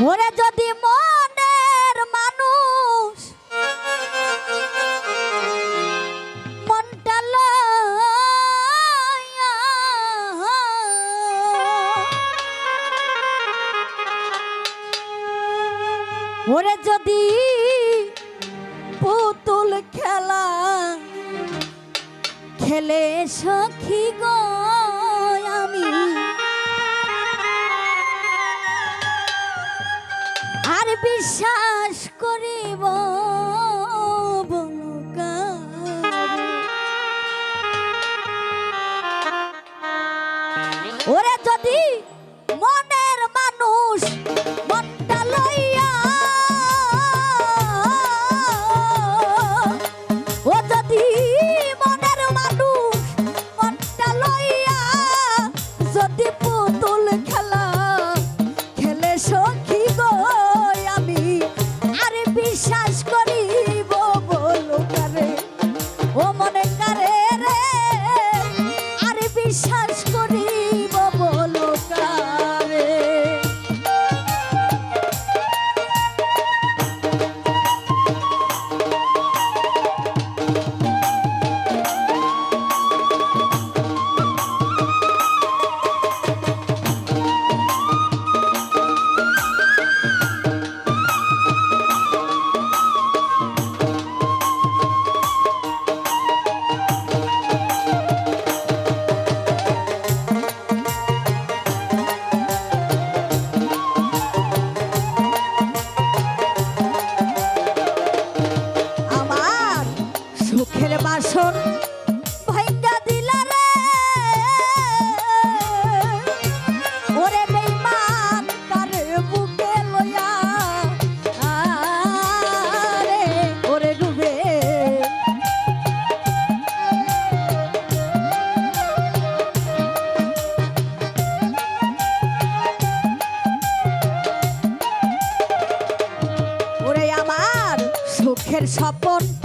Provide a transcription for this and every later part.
ওরা যদি মনের মানুষ ওরে যদি পুতুল খেলা খেলে সখী গো বিশ্বাস Kapot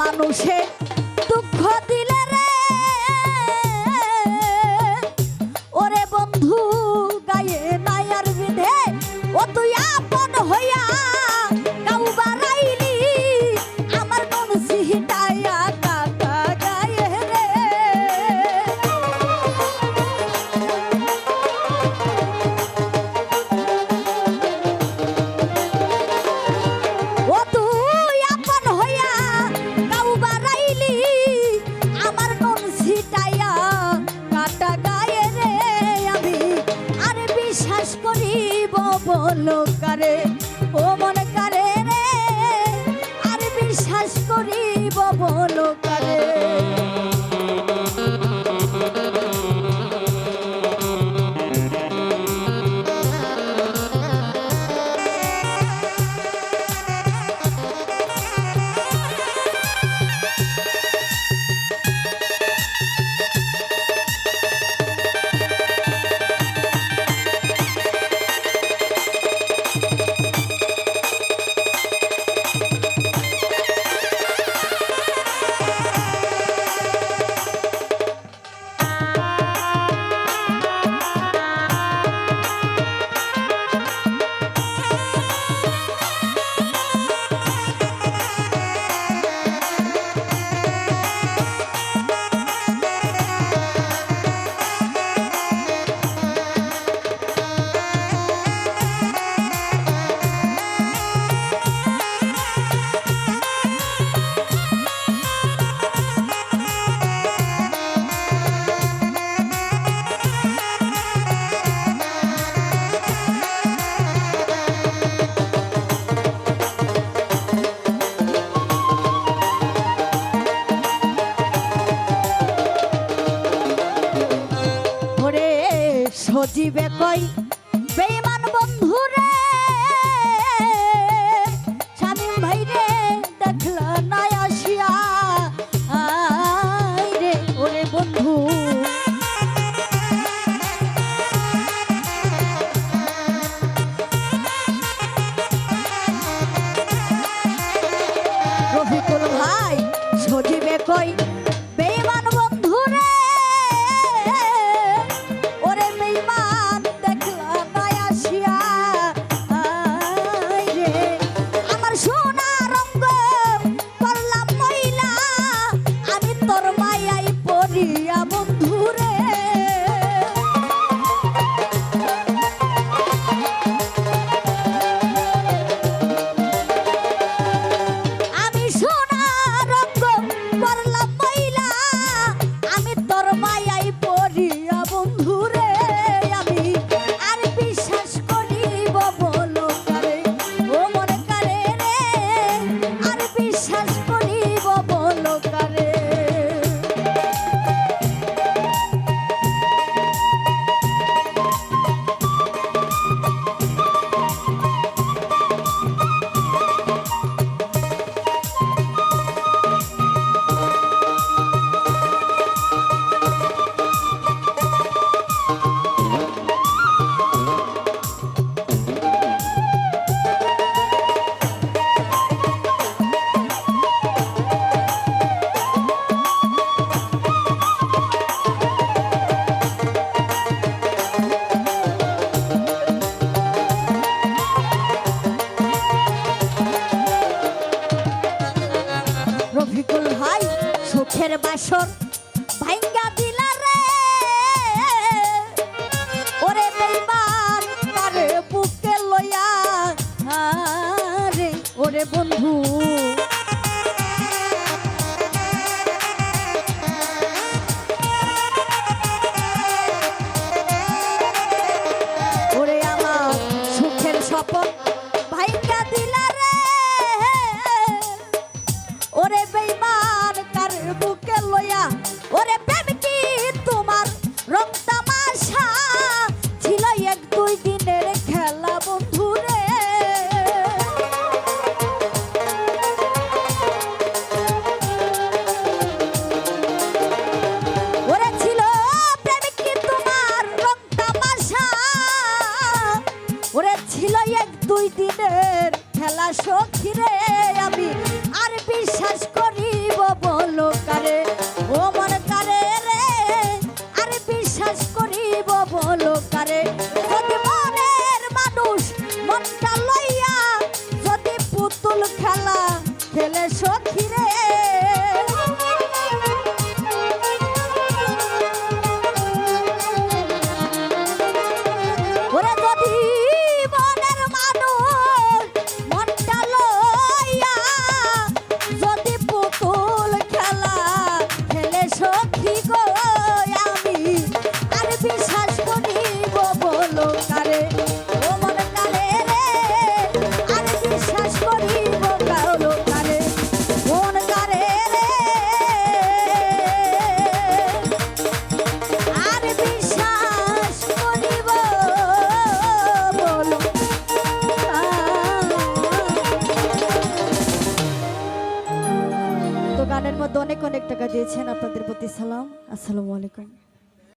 মানুষে হলো fight. রে বন্ধু। ওরে আমার ওরে বেইমান কার বুকে লইয়া ওরে দিয়েছেন আপনাদের প্রতি সালাম। আসসালামু আলাইকুম।